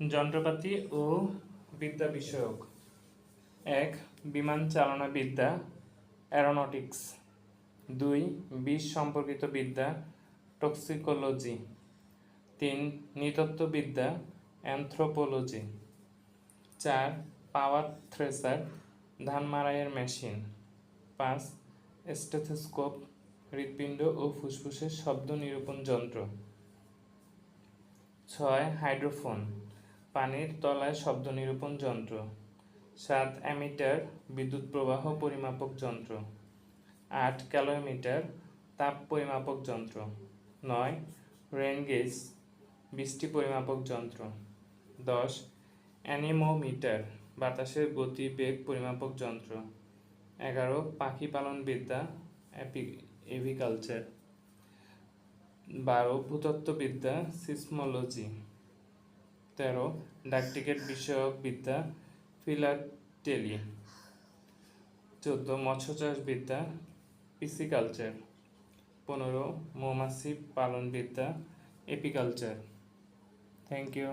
যন্ত্রপাতি ও বিদ্যা বিষয়ক। এক, বিমান চালনা বিদ্যা অ্যারোনটিক্স দুই, বিষ সম্পর্কিত বিদ্যা টক্সিকোলজি তিন নৃতত্ত্ববিদ্যা অ্যানথ্রোপোলজি চার পাওয়ার থ্রেসার ধান মাড়াইয়ের মেশিন পাঁচ স্টেথোস্কোপ হৃৎপিণ্ড ও ফুসফুসের শব্দ নিরূপণ যন্ত্র। ছয় হাইড্রোফোন পানির তলায় শব্দ নিরূপণ যন্ত্র, সাত অ্যামিটার বিদ্যুৎ প্রবাহ পরিমাপক যন্ত্র, আট ক্যালোমিটার তাপ পরিমাপক যন্ত্র, নয় রেন গেজ বৃষ্টি পরিমাপক যন্ত্র, দশ অ্যানিমোমিটার বাতাসের গতি বেগ পরিমাপক যন্ত্র, এগারো পাখি পালন বিদ্যা এভিকালচার, বারো ভূতত্ত্ববিদ্যা সিসমোলজি। তেরো, ডাকটিকেট বিষয়ক বিদ্যা, ফিলাটেলি। চোদ্দ মৎস্য চাষ বিদ্যা, পিসিকালচার। পনেরো, মৌমাছি পালন বিদ্যা, এপিকালচার। Thank you.